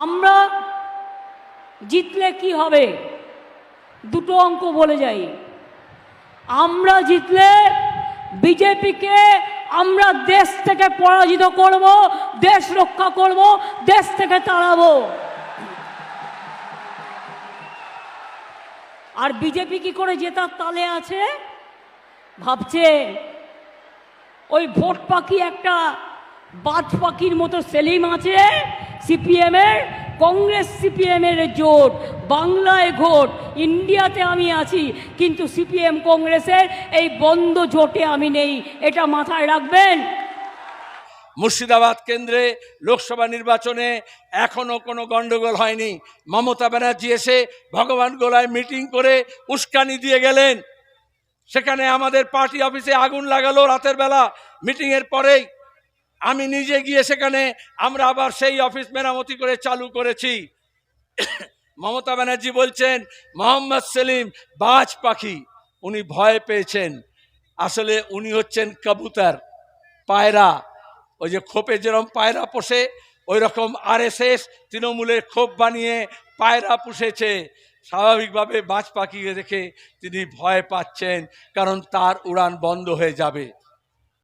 আমরা জিতলে কি হবে? দুটো অঙ্ক বলে যাই। আমরা জিতলে বিজেপিকে আমরা দেশ থেকে পরাজিত করব, দেশ রক্ষা করব, দেশ থেকে তাড়াবো। আর বিজেপি কি করে জেতার তালে আছে? ভাবছে ওই ভোট পাখি একটা পাখির মতো সেলিম আছে সিপিএমের, কংগ্রেস সিপিএমের জোট, বাংলায় ভোট ইন্ডিয়াতে আমি আছি, কিন্তু সিপিএম কংগ্রেসের এই বন্ধ জোটে আমি নেই, এটা মাথায় রাখবেন। মুর্শিদাবাদ কেন্দ্রে লোকসভা নির্বাচনে এখনও কোনো গন্ডগোল হয়নি। মমতা ব্যানার্জি এসে ভগবান গোলায় মিটিং করে উস্কানি দিয়ে গেলেন। সেখানে আমাদের পার্টি অফিসে আগুন লাগালো রাতের বেলা, মিটিংয়ের পরেই। আমি নিজে গিয়ে সেখানে আমরা আবার সেই অফিস মেরামতি করে চালু করেছি। মমতা ব্যানার্জি বলছেন, মোহাম্মদ সেলিম বাজ পাখি। উনি ভয় পেয়েছেন। আসলে উনি হচ্ছেন কবুতর, পায়রা। ওই যে খোপে যেরকম পায়রা পোষে ওই রকম আরএসএস তৃণমূলের খোপ বানিয়ে পায়রা পুষেছে। স্বাভাবিকভাবে বাজ পাখিকে দেখে তিনি ভয় পাচ্ছেন, কারণ তার উড়ান বন্ধ হয়ে যাবে।